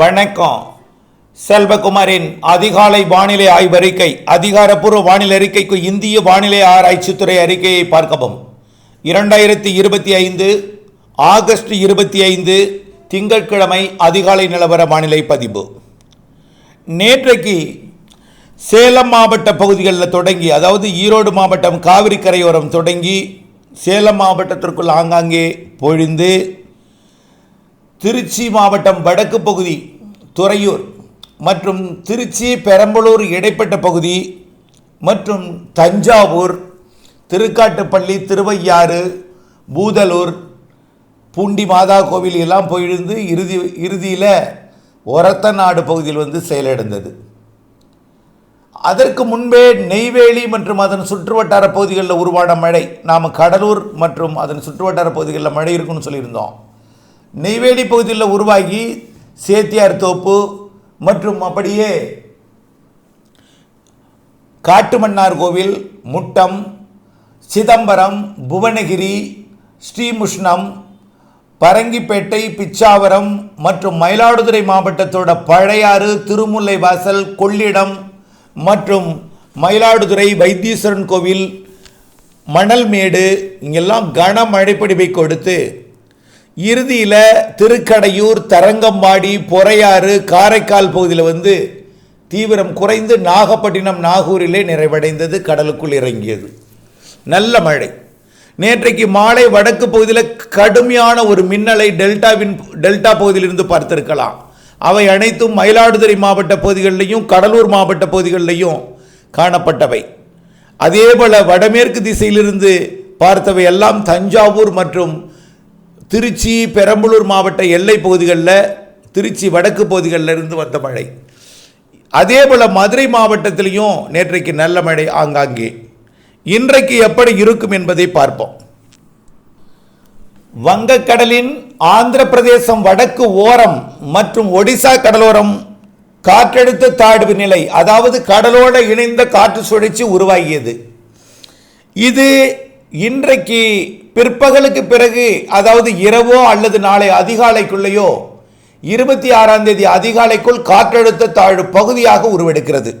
வணக்கம். செல்வகுமாரின் அதிகாலை வானிலை ஆய்வறிக்கை அதிகாரப்பூர்வ வானிலை அறிக்கைக்கு இந்திய வானிலை ஆராய்ச்சித்துறை அறிக்கையை பார்க்கவும். இரண்டாயிரத்தி இருபத்தி ஐந்து ஆகஸ்ட் இருபத்தி ஐந்து திங்கட்கிழமை அதிகாலை நிலவர வானிலை பதிவு. நேற்றைக்கு சேலம் மாவட்ட பகுதிகளில் தொடங்கி அதாவது ஈரோடு மாவட்டம் காவிரி கரையோரம் தொடங்கி சேலம் மாவட்டத்திற்குள் ஆங்காங்கே பொழிந்து திருச்சி மாவட்டம் வடக்கு பகுதி துறையூர் மற்றும் திருச்சி பெரம்பலூர் இடைப்பட்ட பகுதி மற்றும் தஞ்சாவூர் திருக்காட்டுப்பள்ளி திருவையாறு பூதலூர் பூண்டி மாதா கோவில் எல்லாம் போயிருந்து இறுதி இறுதியில் ஒரத்தநாடு பகுதியில் வந்து செயலிழந்தது அதற்கு முன்பே நெய்வேலி மற்றும் அதன் சுற்றுவட்டார பகுதிகளில் உருவான மழை நாம் கடலூர் மற்றும் அதன் சுற்றுவட்டார பகுதிகளில் மழை இருக்குன்னு சொல்லியிருந்தோம். நெய்வேலி பகுதியில் உருவாகி சேத்தியார் தோப்பு மற்றும் அப்படியே காட்டுமன்னார் கோவில் முட்டம் சிதம்பரம் புவனகிரி ஸ்ரீமுஷ்ணம் பரங்கிப்பேட்டை பிச்சாவரம் மற்றும் மயிலாடுதுறை மாவட்டத்தோட பழையாறு திருமுல்லைவாசல் கொள்ளிடம் மற்றும் மயிலாடுதுறை வைத்தீஸ்வரன் கோவில் மணல்மேடு இங்கெல்லாம் கன பொழிவை கொடுத்து இறுதியில் திருக்கடையூர் தரங்கம்பாடி பொறையாறு காரைக்கால் பகுதியில் வந்து தீவிரம் குறைந்து நாகப்பட்டினம் நாகூரிலே நிறைவடைந்தது கடலுக்குள் இறங்கியது. நல்ல மழை. நேற்றைக்கு மாலை வடக்கு பகுதியில் கடுமையான ஒரு மின்னலை டெல்டாவின் டெல்டா பகுதியிலிருந்து பார்த்திருக்கலாம். அவை அனைத்தும் மயிலாடுதுறை மாவட்ட பகுதிகளிலையும் கடலூர் மாவட்ட பகுதிகளிலையும் காணப்பட்டவை. அதேபோல் வடமேற்கு திசையிலிருந்து பார்த்தவை எல்லாம் தஞ்சாவூர் மற்றும் திருச்சி பெரம்பலூர் மாவட்ட எல்லை பகுதிகளில் திருச்சி வடக்கு பகுதிகளில் இருந்து வந்த மழை. அதே போல் மதுரை மாவட்டத்திலையும் நேற்றைக்கு நல்ல மழை ஆங்காங்கே. இன்றைக்கு எப்படி இருக்கும் என்பதை பார்ப்போம். வங்கக்கடலின் ஆந்திர பிரதேசம் வடக்கு ஓரம் மற்றும் ஒடிசா கடலோரம் காற்றழுத்த தாழ்வு நிலை அதாவது கடலோடு இணைந்த காற்று சுழற்சி உருவாகியது. இது இன்றைக்கு பிற்பகலுக்கு பிறகு அதாவது இரவோ அல்லது நாளை அதிகாலைக்குள்ளேயோ இருபத்தி ஆறாம் தேதி அதிகாலைக்குள் காற்றழுத்த தாழ்வு பகுதியாக உருவெடுக்கிறது.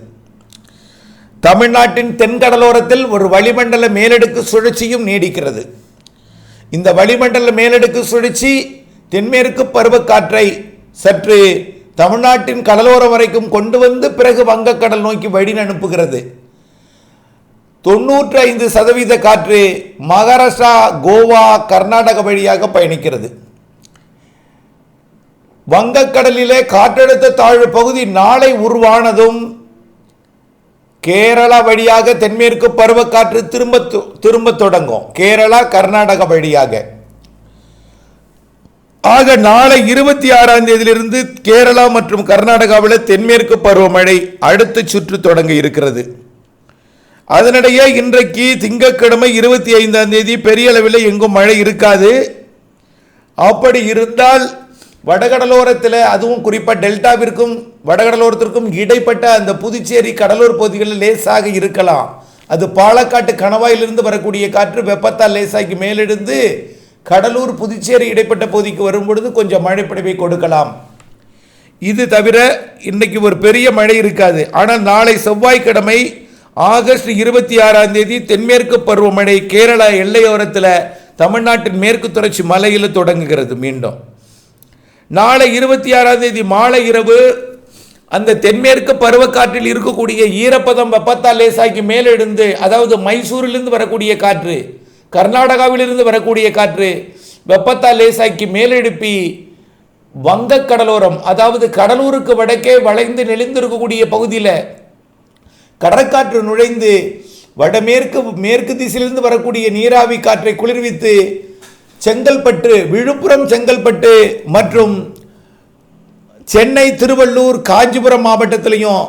தமிழ்நாட்டின் தென்கடலோரத்தில் ஒரு வளிமண்டல மேலடுக்கு சுழற்சியும் நீடிக்கிறது. இந்த வளிமண்டல மேலடுக்கு சுழற்சி தென்மேற்கு பருவக்காற்றை சற்று தமிழ்நாட்டின் கடலோரம் வரைக்கும் கொண்டு வந்து பிறகு வங்கக்கடல் நோக்கி வழி அனுப்புகிறது தொண்ணூற்றி ஐந்து சதவீத காற்று மகாராஷ்டிரா கோவா கர்நாடக வழியாக பயணிக்கிறது. வங்கக்கடலிலே காற்றழுத்த தாழ்வு பகுதி நாளை உருவானதும் கேரளா வழியாக தென்மேற்கு பருவக்காற்று திரும்ப தொ- திரும்ப தொடங்கும். கேரளா கர்நாடகா வழியாக. ஆக நாளை இருபத்தி ஆறாம் தேதியிலிருந்து கேரளா மற்றும் கர்நாடகாவில் தென்மேற்கு பருவமழை அடுத்த சுற்று தொடங்க இருக்கிறது. அதனிடையே இன்றைக்கு திங்கட்கிழமை இருபத்தி ஐந்தாம் தேதி பெரிய அளவில் எங்கும் மழை இருக்காது. அப்படி இருந்தால் வடகடலோரத்தில் அதுவும் குறிப்பாக டெல்டாவிற்கும் வடகடலோரத்திற்கும் இடைப்பட்ட அந்த புதுச்சேரி கடலூர் பகுதிகளில் லேசாக இருக்கலாம். அது பாலக்காட்டு கணவாயிலிருந்து வரக்கூடிய காற்று வெப்பத்தால் லேசாக்கி மேலிருந்து கடலூர் புதுச்சேரி இடைப்பட்ட பகுதிக்கு வரும்பொழுது கொஞ்சம் மழைப்படிவை கொடுக்கலாம். இது தவிர இன்றைக்கு ஒரு பெரிய மழை இருக்காது. ஆனால் நாளை செவ்வாய்க்கிழமை ஆகஸ்ட் இருபத்தி ஆறாம் தேதி தென்மேற்கு பருவமழை கேரளா எல்லையோரத்தில் தமிழ்நாட்டின் மேற்கு தொடர்ச்சி மலையில் தொடங்குகிறது மீண்டும். நாளை இருபத்தி ஆறாம் தேதி மாலை இரவு அந்த தென்மேற்கு பருவக்காற்றில் இருக்கக்கூடிய ஈரப்பதம் வெப்பத்தால் லேசாக்கி மேலெழுந்து அதாவது மைசூரிலிருந்து வரக்கூடிய காற்று கர்நாடகாவிலிருந்து வரக்கூடிய காற்று வெப்பத்தால் லேசாக்கி மேலெழுப்பி வங்கக் கடலோரம் அதாவது கடலூருக்கு வடக்கே வளைந்து நெளிந்திருக்கக்கூடிய பகுதியில் கடற்காற்று நுழைந்து வடமேற்கு மேற்கு திசையிலிருந்து வரக்கூடிய நீராவி காற்றை குளிர்வித்து செங்கல்பட்டு விழுப்புரம் செங்கல்பட்டு மற்றும் சென்னை திருவள்ளூர் காஞ்சிபுரம் மாவட்டத்திலையும்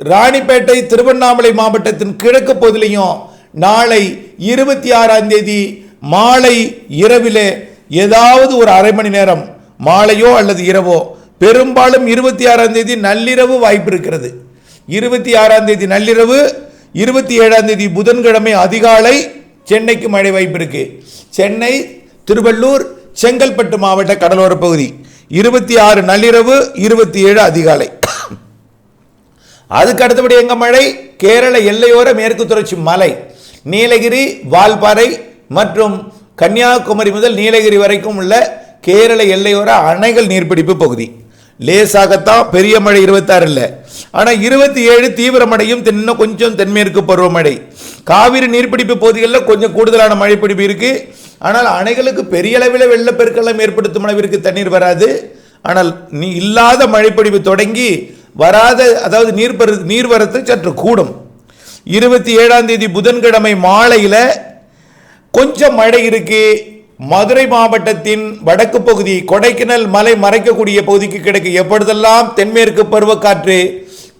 ராணிப்பேட்டை திருவண்ணாமலை மாவட்டத்தின் கிழக்கு பகுதியிலையும் நாளை இருபத்தி ஆறாம் தேதி மாலை இரவிலே ஏதாவது ஒரு அரை மணி நேரம் மாலையோ அல்லது இரவோ பெரும்பாலும் இருபத்தி ஆறாம் தேதி நள்ளிரவு வாய்ப்பு இருக்கிறது. இருபத்தி ஆறாம் தேதி நள்ளிரவு இருபத்தி ஏழாம் தேதி புதன்கிழமை அதிகாலை சென்னைக்கு மழை வாய்ப்பு இருக்கு. சென்னை திருவள்ளூர் செங்கல்பட்டு மாவட்ட கடலோர பகுதி. இருபத்தி ஆறு நள்ளிரவு இருபத்தி ஏழு அதிகாலை. அதுக்கு அடுத்தபடி எங்க மழை? கேரள எல்லையோர மேற்கு தொடர்ச்சி மலை நீலகிரி வால்பாறை மற்றும் கன்னியாகுமரி முதல் நீலகிரி வரைக்கும் உள்ள கேரள எல்லையோர அணைகள் நீர்பிடிப்பு பகுதி. லேசாகத்தான் பெரிய மழை இருபத்தாறு இல்லை. ஆனால் இருபத்தி ஏழு தீவிரமடையும் இன்னும் கொஞ்சம் தென்மேற்கு பருவமழை. காவிரி நீர்பிடிப்பு பகுதிகளில் கொஞ்சம் கூடுதலான மழைப்பிடிப்பு இருக்குது ஆனால் அணைகளுக்கு பெரிய அளவில் வெள்ளப்பெருக்கெல்லாம் ஏற்படுத்தும் அளவிற்கு தண்ணீர் வராது. ஆனால் நீ இல்லாத மழைப்பொழிவு தொடங்கி வராத அதாவது நீர்பரு நீர்வரத்து சற்று கூடும். இருபத்தி ஏழாம் தேதி புதன்கிழமை மாலையில் கொஞ்சம் மழை இருக்குது மதுரை மாவட்டத்தின் வடக்கு பகுதி கொடைக்கானல் மலை மறைக்கக்கூடிய பகுதிக்கு கிடைக்க எப்பொழுதெல்லாம் தென்மேற்கு பருவக்காற்று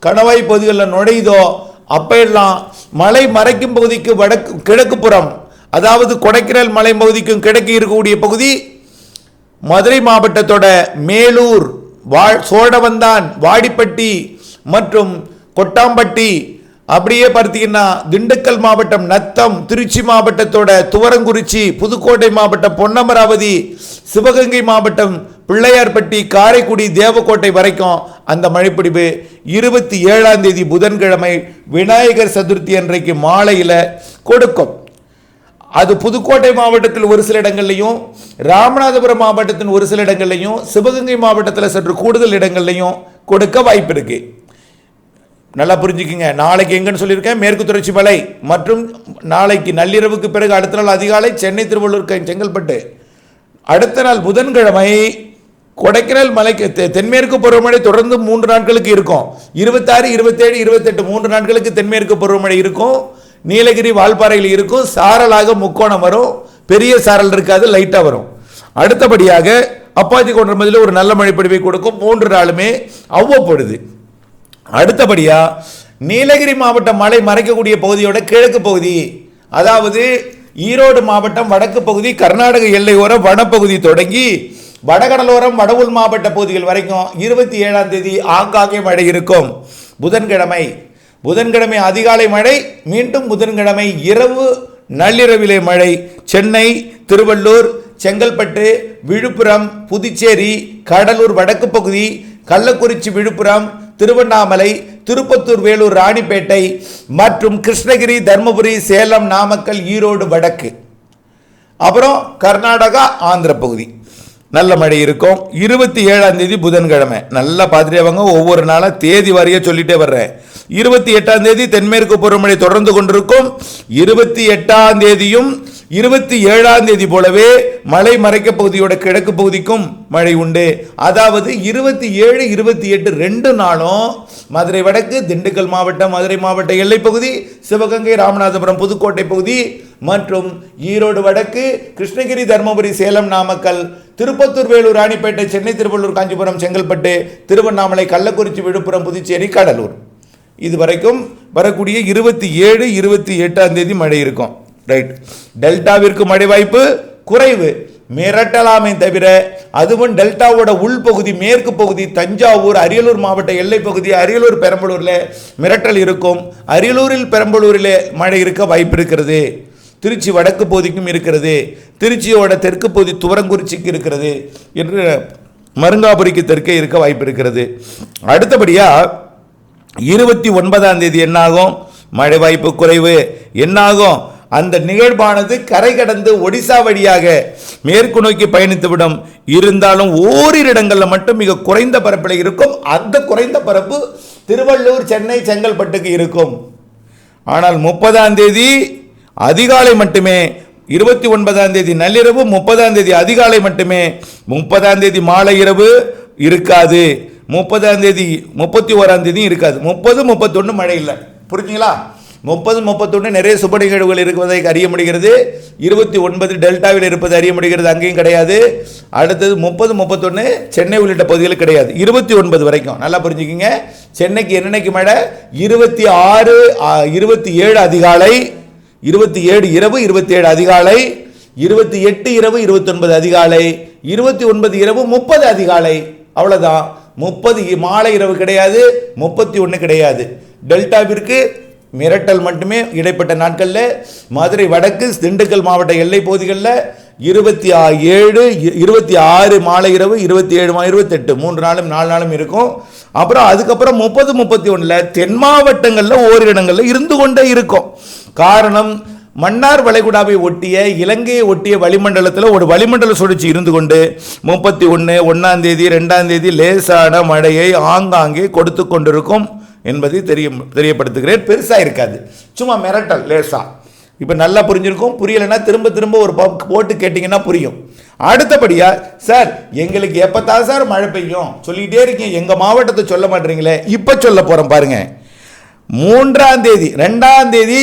கணவாய் பகுதிகளில் நுழையுதோ அப்பெல்லாம் மலை மறைக்கும் பகுதிக்கு வடக்கு கிழக்கு புறம் அதாவது கொடைக்கானல் மலை பகுதிக்கும் கிழக்கு இருக்கக்கூடிய பகுதி மதுரை மாவட்டத்தோட மேலூர் வா சோழவந்தான் வாடிப்பட்டி மற்றும் கொட்டாம்பட்டி அப்படியே பார்த்தீங்கன்னா திண்டுக்கல் மாவட்டம் நத்தம் திருச்சி மாவட்டத்தோட துவரங்குறிச்சி புதுக்கோட்டை மாவட்டம் பொன்னமராவதி சிவகங்கை மாவட்டம் பிள்ளையார்பட்டி காரைக்குடி தேவக்கோட்டை வரைக்கும் அந்த மழைப்பிடிப்பு இருபத்தி ஏழாம் தேதி புதன்கிழமை விநாயகர் சதுர்த்தி அன்றைக்கு மாலையில் கொடுக்கும். அது புதுக்கோட்டை மாவட்டத்தில் ஒரு சில இடங்கள்லையும் ராமநாதபுரம் மாவட்டத்தின் ஒரு சில இடங்கள்லையும் சிவகங்கை மாவட்டத்தில் சற்று கூடுதல் இடங்கள்லையும் கொடுக்க வாய்ப்பு இருக்குது நல்லா புரிஞ்சுக்குங்க. நாளைக்கு எங்கன்னு சொல்லியிருக்கேன். மேற்கு தொடர்ச்சி மலை மற்றும் நாளைக்கு நள்ளிரவுக்கு பிறகு அடுத்த நாள் அதிகாலை சென்னை திருவள்ளூர் செங்கல்பட்டு. அடுத்த நாள் புதன்கிழமை கொடைக்கானல் மலைக்கு தெ- தென்மேற்கு பருவமழை தொடர்ந்து மூன்று நாட்களுக்கு இருக்கும். இருபத்தாறு இருபத்தேழு இருபத்தெட்டு மூன்று நாட்களுக்கு தென்மேற்கு பருவமழை இருக்கும். நீலகிரி வால்பாறையில் இருக்கும். சாரலாக முக்கோணம் வரும். பெரிய சாரல் இருக்காது லைட்டாக வரும். அடுத்தபடியாக அப்பாச்சி கொண்டமதில் ஒரு நல்ல மழைப்பொழிவை கொடுக்கும். மூன்று நாளுமே அவ்வப்படுது அடுத்தபடியாக நீலகிரி மாவட்டம் மலை மறைக்கக்கூடிய பகுதியோட கிழக்கு பகுதி அதாவது ஈரோடு மாவட்டம் வடக்கு பகுதி கர்நாடக எல்லையோரம் வனப்பகுதி தொடங்கி வடகடலோரம் வடவுள் மாவட்ட பகுதிகள் வரைக்கும் இருபத்தி ஏழாம் தேதி ஆங்காங்கே மழை இருக்கும். புதன்கிழமை புதன்கிழமை அதிகாலை மழை மீண்டும் புதன்கிழமை இரவு நள்ளிரவிலே மழை. சென்னை திருவள்ளூர் செங்கல்பட்டு விழுப்புரம் புதுச்சேரி கடலூர் வடக்கு பகுதி கள்ளக்குறிச்சி விழுப்புரம் திருவண்ணாமலை திருப்பத்தூர் வேலூர் ராணிப்பேட்டை மற்றும் கிருஷ்ணகிரி தர்மபுரி சேலம் நாமக்கல் ஈரோடு வடக்கு. அப்புறம் கர்நாடகா ஆந்திர பகுதி. நல்ல மழை இருக்கும். இருபத்தி ஏழாம் தேதி புதன்கிழமை. நல்லா பார்த்துட்டேவாங்க ஒவ்வொரு நாளாக தேதி வரைய சொல்லிட்டே வர்றேன். இருபத்தி எட்டாம் தேதி தென்மேற்கு பருவமழை தொடர்ந்து கொண்டிருக்கும். இருபத்தி எட்டாம் தேதியும் இருபத்தி ஏழாம் தேதி போலவே மலை மறைக்க பகுதியோட கிழக்கு பகுதிக்கும் மழை உண்டு. அதாவது இருபத்தி ஏழு இருபத்தி எட்டு ரெண்டு நாளும் மதுரை வடக்கு திண்டுக்கல் மாவட்டம் மதுரை மாவட்ட எல்லைப்பகுதி சிவகங்கை ராமநாதபுரம் புதுக்கோட்டை பகுதி மற்றும் ஈரோடு வடக்கு கிருஷ்ணகிரி தருமபுரி சேலம் நாமக்கல் திருப்பத்தூர் வேலூர் ராணிப்பேட்டை சென்னை திருவள்ளூர் காஞ்சிபுரம் செங்கல்பட்டு திருவண்ணாமலை கள்ளக்குறிச்சி விழுப்புரம் புதுச்சேரி கடலூர். இது வரைக்கும் வரக்கூடிய இருபத்தி ஏழு இருபத்தி எட்டாம் தேதி மழை இருக்கும். ரைட் டெல்டாவிற்கு மழை வாய்ப்பு குறைவு. மிரட்டலாமே தவிர அதுவும் டெல்டாவோட உள்பகுதி மேற்கு பகுதி தஞ்சாவூர் அரியலூர் மாவட்ட எல்லை பகுதி அரியலூர் பெரம்பலூரில் மிரட்டல் இருக்கும். அரியலூரில் பெரம்பலூரில் மழை இருக்க வாய்ப்பு இருக்கிறது. திருச்சி வடக்கு பகுதிக்கும் இருக்கிறது. திருச்சியோட தெற்கு பகுதி துவரங்குறிச்சிக்கு இருக்கிறது. என்று மருங்காபுரிக்கு தெற்கே இருக்க வாய்ப்பு இருக்கிறது. அடுத்தபடியாக இருபத்தி ஒன்பதாம் தேதி என்னாகும்? மழை வாய்ப்பு குறைவு. என்னாகும்? அந்த நிகழ்வானது கரை கடந்து ஒடிசா வழியாக மேற்கு நோக்கி பயணித்துவிடும். இருந்தாலும் ஓரிரு இடங்களில் மட்டும் மிக குறைந்த பரப்பில் இருக்கும். அந்த குறைந்த பரப்பு திருவள்ளூர் சென்னை செங்கல்பட்டுக்கு இருக்கும். ஆனால் முப்பதாம் தேதி அதிகாலை மட்டுமே இருபத்தி ஒன்பதாம் தேதி நள்ளிரவு முப்பதாம் தேதி அதிகாலை மட்டுமே முப்பதாம் தேதி மாலை இரவு இருக்காது. முப்பதாம் தேதி முப்பத்தி ஓராம் தேதி இருக்காது. முப்பது முப்பத்தொன்று மழை இல்லை. புரிஞ்சுங்களா? முப்பது முப்பத்தொன்று நிறைய சுப நிகழ்வுகள் இருப்பதை அறிய முடிகிறது. இருபத்தி ஒன்பது டெல்டாவில் இருப்பது அறிய முடிகிறது அங்கேயும் கிடையாது. அடுத்தது முப்பது முப்பத்தொன்று சென்னை உள்ளிட்ட பகுதிகளில் கிடையாது. இருபத்தி ஒன்பது வரைக்கும். நல்லா புரிஞ்சுக்கிங்க. சென்னைக்கு என்னென்னைக்கு மேலே இருபத்தி ஆறு இருபத்தி ஏழு அதிகாலை. இருபத்தி ஏழு இரவு இருபத்தி ஏழு அதிகாலை. இருபத்தி எட்டு இரவு இருபத்தொன்பது அதிகாலை. இருபத்தி ஒன்பது இரவு முப்பது அதிகாலை. அவ்வளோதான் முப்பது மாலை இரவு கிடையாது முப்பத்தி ஒன்று கிடையாது. டெல்டாவிற்கு மிரட்டல் மட்டுமே இடைப்பட்ட நாட்களில். மதுரை வடக்கு திண்டுக்கல் மாவட்ட எல்லை பகுதிகளில் இருபத்தி ஆ- ஏழு இருபத்தி ஆறு மாலை இரவு இருபத்தி ஏழு இருபத்தெட்டு மூன்று நாளும் நாலு நாளும் இருக்கும். அப்புறம் அதுக்கப்புறம் முப்பது முப்பத்தி ஒன்றில் தென் மாவட்டங்களில் ஓரிரு இடங்களில் இருந்து கொண்டே இருக்கும். காரணம் மன்னார் வளைகுடாவை ஒட்டிய இலங்கையை ஒட்டிய வளிமண்டலத்தில் ஒரு வளிமண்டல சுழற்சி இருந்து கொண்டு முப்பத்தி ஒன்று ஒன்றாம் தேதி ரெண்டாம் தேதி லேசான மழையை ஆங்காங்கே கொடுத்து கொண்டிருக்கும் என்பதை தெரிய தெரியப்படுத்துகிறேன். பெருசாக இருக்காது. சும்மா மிரட்டல் லேசா. இப்போ நல்லா புரிஞ்சிருக்கும். புரியலைன்னா திரும்ப திரும்ப ஒரு போட்டு கேட்டிங்கன்னா புரியும். அடுத்தபடியா சார் எங்களுக்கு எப்போத்தான் சார் மழை பெய்யும்? சொல்லிக்கிட்டே இருக்கீங்க. எங்கள் மாவட்டத்தை சொல்ல மாட்டீங்களே. இப்போ சொல்ல போகிறோம் பாருங்க. மூன்றாம் தேதி ரெண்டாம் தேதி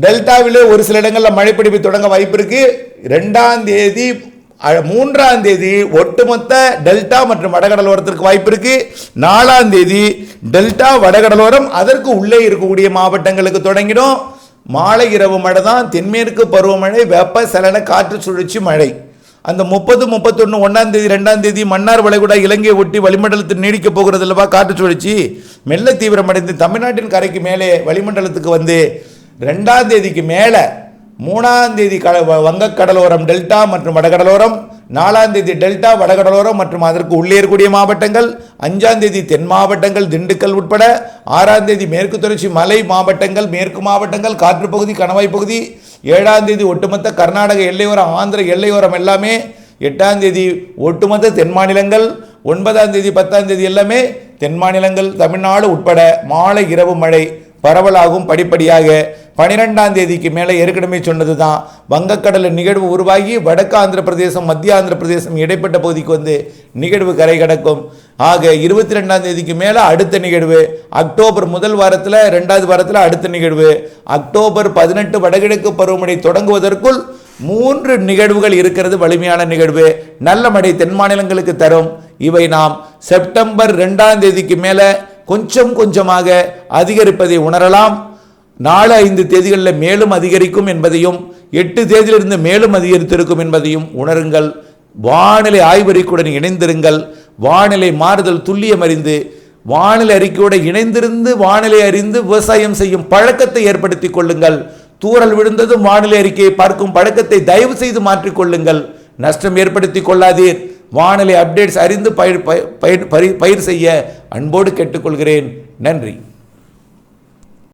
டெல்டாவிலே ஒரு சில இடங்களில் மழைப்பிடிப்பு தொடங்க வாய்ப்பு இருக்கு. ரெண்டாம் தேதி அ- மூன்றாம் தேதி ஒட்டுமொத்த டெல்டா மற்றும் வடகடலோரத்திற்கு வாய்ப்பு இருக்கு. நாலாம் தேதி டெல்டா வடகடலோரம் அதற்கு உள்ளே இருக்கக்கூடிய மாவட்டங்களுக்கு தொடங்கிடும். மாலை இரவு மழை தான் தென்மேற்கு பருவமழை வெப்ப சலன காற்று சுழற்சி மழை. அந்த முப்பது முப்பத்தொன்று ஒன்றாம் தேதி ரெண்டாம் தேதி மன்னார் வளைகுடா இலங்கையை ஒட்டி வளிமண்டலத்தில் நீடிக்கப் போகிறது அல்லவா? காற்று சுழற்சி. மெல்ல தீவிரமடைந்து தமிழ்நாட்டின் கரைக்கு மேலே வளிமண்டலத்துக்கு வந்து ரெண்டாம் தேதிக்கு மேலே மூணாம் தேதி கட வ- வங்கக்கடலோரம் டெல்டா மற்றும் வடகடலோரம் நாலாம் தேதி டெல்டா வடகடலோரம் மற்றும் அதற்கு உள்ளே இருக்கக்கூடிய மாவட்டங்கள் அஞ்சாம் தேதி தென் மாவட்டங்கள் திண்டுக்கல் உட்பட ஆறாம் தேதி மேற்கு தொடர்ச்சி மலை மாவட்டங்கள் மேற்கு மாவட்டங்கள் காற்று பகுதி கணவாய் பகுதி ஏழாம் தேதி ஒட்டுமொத்த கர்நாடக எல்லையோரம் ஆந்திர எல்லையோரம் எல்லாமே எட்டாம் தேதி ஒட்டுமொத்த தென் மாநிலங்கள் ஒன்பதாம் தேதி பத்தாம் தேதி எல்லாமே தென் மாநிலங்கள் தமிழ்நாடு உட்பட மாலை இரவு மழை பரவலாகும் படிப்படியாக. பனிரெண்டாம் தேதிக்கு மேலே ஏற்கனவே சொன்னது தான் வங்கக்கடலில் நிகழ்வு உருவாகி வடக்கு ஆந்திர பிரதேசம் மத்திய ஆந்திர பிரதேசம் இடைப்பட்ட பகுதிக்கு வந்து நிகழ்வு கரை கடக்கும். ஆக இருபத்தி ரெண்டாம் தேதிக்கு மேலே அடுத்த நிகழ்வு அக்டோபர் முதல் வாரத்தில் ரெண்டாவது வாரத்தில் அடுத்த நிகழ்வு. அக்டோபர் பதினெட்டு வடகிழக்கு பருவமழை தொடங்குவதற்குள் மூன்று நிகழ்வுகள் இருக்கிறது வலிமையான நிகழ்வு. நல்ல மழை தென் மாநிலங்களுக்கு தரும். இவை நாம் செப்டம்பர் ரெண்டாம் தேதிக்கு மேலே கொஞ்சம் கொஞ்சமாக அதிகரிப்பதை உணரலாம். நாலு ஐந்து தேதிகளில் மேலும் அதிகரிக்கும் என்பதையும் எட்டு தேதியிலிருந்து மேலும் அதிகரித்திருக்கும் என்பதையும் உணருங்கள். வானிலை ஆய்வறிக்கையுடன் இணைந்திருங்கள். வானிலை மாறுதல் துல்லியம் அறிந்து வானிலை அறிக்கையோடு இணைந்திருந்து வானிலை அறிந்து விவசாயம் செய்யும் பழக்கத்தை ஏற்படுத்திக் கொள்ளுங்கள். தூறல் விழுந்ததும் வானிலை அறிக்கையை பார்க்கும் பழக்கத்தை தயவு செய்து மாற்றிக்கொள்ளுங்கள் நஷ்டம் ஏற்படுத்திக் கொள்ளாதீர். வானிலை அப்டேட்ஸ் அறிந்து பயிர் பயிர் பயிர் பயிர் செய்ய அன்போடு கேட்டுக்கொள்கிறேன். நன்றி.